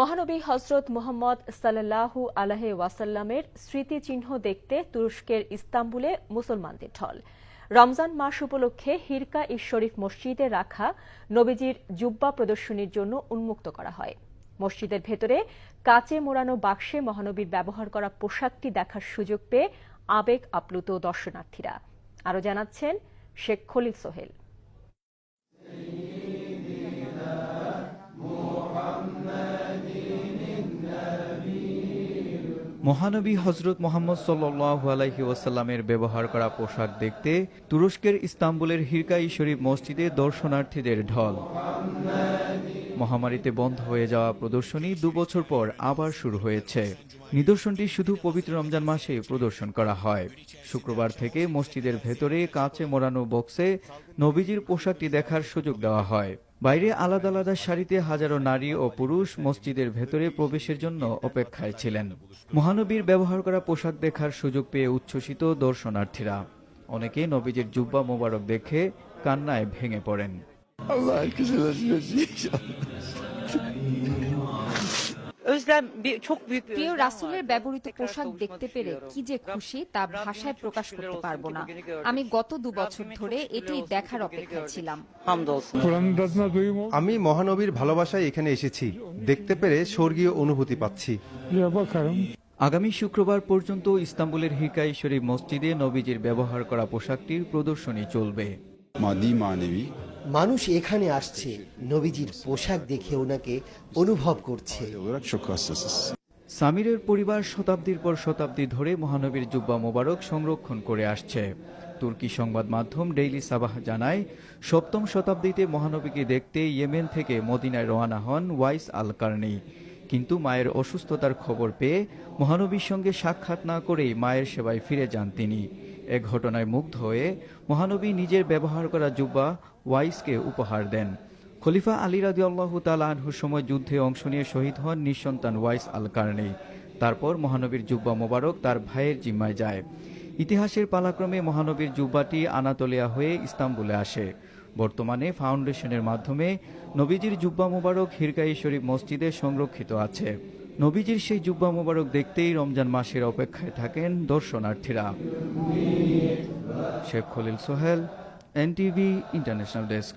মহানবী হজরত মোহাম্মদ সাল্লাহু আলাহে ওয়াসাল্লামের স্মৃতিচিহ্ন দেখতে তুরস্কের ইস্তাম্বুলে মুসলমানদের ঢল। রমজান মাস উপলক্ষে হিরকা ই শরীফ মসজিদে রাখা নবীজির জুব্বা প্রদর্শনীর জন্য উন্মুক্ত করা হয়। মসজিদের ভেতরে কাচে মোড়ানো বাক্সে মহানবীর ব্যবহার করা পোশাকটি দেখার সুযোগ পেয়ে আবেগ আপ্লুত দর্শনার্থীরা। আরও জানাচ্ছেন শেখ খলিল সোহেল। মহানবী হজরত মোহাম্মদ সাল আলাইহি ওয়াসাল্লামের ব্যবহার করা পোশাক দেখতে তুরস্কের ইস্তাম্বুলের হিরকাই শরীফ মসজিদে দর্শনার্থীদের ঢল। মহামারীতে বন্ধ হয়ে যাওয়া প্রদর্শনী দুবছর পর আবার শুরু হয়েছে। নিদর্শনটি শুধু পবিত্র রমজান মাসে প্রদর্শন করা হয়। শুক্রবার থেকে মসজিদের ভেতরে কাঁচে মোড়ানো বক্সে নবীজির পোশাকটি দেখার সুযোগ দেওয়া হয়। বাইরে আলাদা আলাদা সারিতে হাজারো নারী ও পুরুষ মসজিদের ভেতরে প্রবেশের জন্য অপেক্ষায় ছিলেন। মহানবীর ব্যবহার করা পোশাক দেখার সুযোগ পেয়ে উচ্ছ্বসিত দর্শনার্থীরা। অনেকে নবীজির জুব্বা মোবারক দেখে কান্নায় ভেঙে পড়েন। Allah herkese nasip etsin inşallah. Özlem bir, çok büyük bir প্রিয় özlem রাসূলের var. ব্যবহৃত Tekrar পোশাক kavuşmak দেখতে পেরে istiyorum. কি যে খুশি তা Rabbim ভাষায় çok প্রকাশ şükürler করতে olsun পারব ki না bugünü gördük. আমি গত দু বছর Rabbimin ধরে çok এটি şükürler olsun ki দেখার bugünü অপেক্ষায় gördük. ছিলাম Hamdolsun. Kur'an'ın tadına doyum oldu. আমি মহানবীর ভালোবাসায় এখানে এসেছি দেখতে পেরে স্বর্গীয় অনুভূতি পাচ্ছি Buraya bakarım. আগামী শুক্রবার পর্যন্ত ইস্তাম্বুলের হিরকাই শরীফ মসজিদে নবীজির ব্যবহার করা পোশাকটির প্রদর্শনী চলবে Maddi manevi মানুষ এখানে আসছে, নবীজির পোশাক দেখে ওনাকে অনুভব করছে। সামিরের পরিবার শতাব্দীর পর শতাব্দী ধরে মহানবীর জুব্বা মোবারক সংরক্ষণ করে আসছে। তুর্কি সংবাদ মাধ্যম ডেইলি সাবাহ জানায়, সপ্তম শতাব্দীতে মহানবীকে দেখতে ইয়েমেন থেকে মদিনায় রওনা হন ওয়াইস আল কার্নি কিন্তু মায়ের অসুস্থতার খবর পেয়ে মহানবীর সঙ্গে সাক্ষাৎ না করেই মায়ের সেবায় ফিরে যান তিনি। এ ঘটনায় মুগ্ধ হয়ে মহানবী নিজের ব্যবহার করা জুব্বা ওয়াইসকে উপহার দেন। খলিফা আলী রাজি আল্লাহ আনহুর সময় যুদ্ধে অংশ নিয়ে শহীদ হন নিঃসন্তান ওয়াইস আল কার্নি তারপর মহানবীর জুব্বা মোবারক তার ভাইয়ের জিম্মায় যায়। ইতিহাসের পালাক্রমে মহানবীর জুব্বাটি আনাতোলিয়া হয়ে ইস্তাম্বুলে আসে। বর্তমানে ফাউন্ডেশনের মাধ্যমে নবীজির জুব্বা মোবারক হিরকাই শরীফ মসজিদে সংরক্ষিত আছে। নবীজির সেই জুব্বা মোবারক দেখতেই রমজান মাসের অপেক্ষায় থাকেন দর্শনার্থীরা। Sheikh Khalil Sohel, NTV international desk.